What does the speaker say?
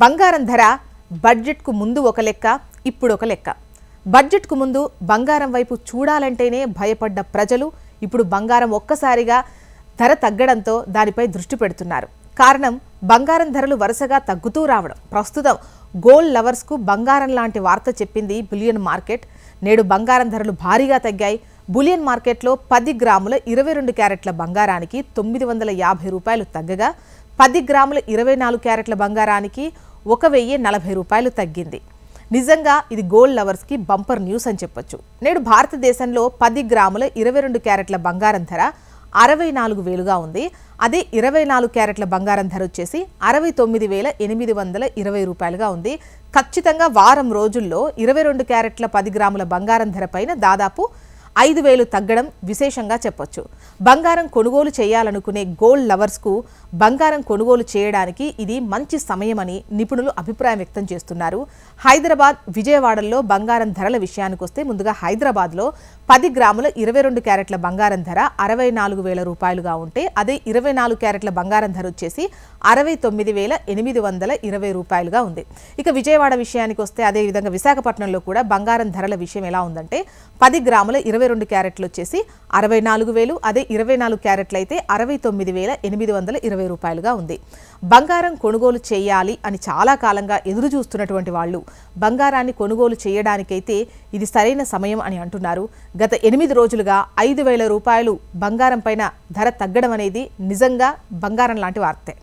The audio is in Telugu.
బంగారం ధర బడ్జెట్కు ముందు ఒక లెక్క ఇప్పుడు ఒక లెక్క. బడ్జెట్కు ముందు బంగారం వైపు చూడాలంటేనే భయపడ్డ ప్రజలు ఇప్పుడు బంగారం ఒక్కసారిగా ధర తగ్గడంతో దానిపై దృష్టి పెడుతున్నారు. కారణం బంగారం ధరలు వరుసగా తగ్గుతూ రావడం. ప్రస్తుతం గోల్డ్ లవర్స్కు బంగారం లాంటి వార్త చెప్పింది బిలియన్ మార్కెట్. నేడు బంగారం ధరలు భారీగా తగ్గాయి. బులియన్ మార్కెట్లో పది గ్రాముల ఇరవై రెండు క్యారెట్ల బంగారానికి తొమ్మిది వందల యాభై రూపాయలు తగ్గగా పది గ్రాముల ఇరవై నాలుగు క్యారెట్ల బంగారానికి ఒక వెయ్యి నలభై రూపాయలు తగ్గింది. నిజంగా ఇది గోల్డ్ లవర్స్కి బంపర్ న్యూస్ అని చెప్పొచ్చు. నేడు భారతదేశంలో పది గ్రాముల ఇరవై రెండు క్యారెట్ల బంగారం ధర అరవై నాలుగు వేలుగా ఉంది. అదే ఇరవై నాలుగు క్యారెట్ల బంగారం ధర వచ్చేసి అరవై తొమ్మిది వేల ఎనిమిది వందల ఇరవై రూపాయలుగా ఉంది. ఖచ్చితంగా వారం రోజుల్లో ఇరవై రెండు క్యారెట్ల పది గ్రాముల బంగారం ధర పైన దాదాపు ఐదు వేలు తగ్గడం విశేషంగా చెప్పొచ్చు. బంగారం కొనుగోలు చేయాలనుకునే గోల్డ్ లవర్స్కు బంగారం కొనుగోలు చేయడానికి ఇది మంచి సమయమని నిపుణులు అభిప్రాయం వ్యక్తం చేస్తున్నారు. హైదరాబాద్ విజయవాడలో బంగారం ధరల విషయానికి వస్తే ముందుగా హైదరాబాద్లో పది గ్రాముల ఇరవై రెండు క్యారెట్ల బంగారం ధర అరవై నాలుగు వేల రూపాయలుగా ఉంటే అదే ఇరవై నాలుగు క్యారెట్ల బంగారం ధర వచ్చేసి అరవై తొమ్మిది వేల ఎనిమిది వందల ఇరవై రూపాయలుగా ఉంది. ఇక విజయవాడ విషయానికి వస్తే అదేవిధంగా విశాఖపట్నంలో కూడా బంగారం ధరల విషయం ఎలా ఉందంటే పది గ్రాముల ఇరవై ఇరవై రెండు క్యారెట్లు వచ్చేసి అరవై నాలుగు వేలు అదే ఇరవై నాలుగు క్యారెట్లు అయితే అరవై తొమ్మిది వేల ఎనిమిది వందల ఇరవై రూపాయలుగా ఉంది. బంగారం కొనుగోలు చేయాలి అని చాలా కాలంగా ఎదురు చూస్తున్నటువంటి వాళ్ళు బంగారాన్ని కొనుగోలు చేయడానికైతే ఇది సరైన సమయం అని అంటున్నారు. గత ఎనిమిది రోజులుగా ఐదు వేల రూపాయలు బంగారం పైన ధర తగ్గడం అనేది నిజంగా బంగారం లాంటి వార్తే.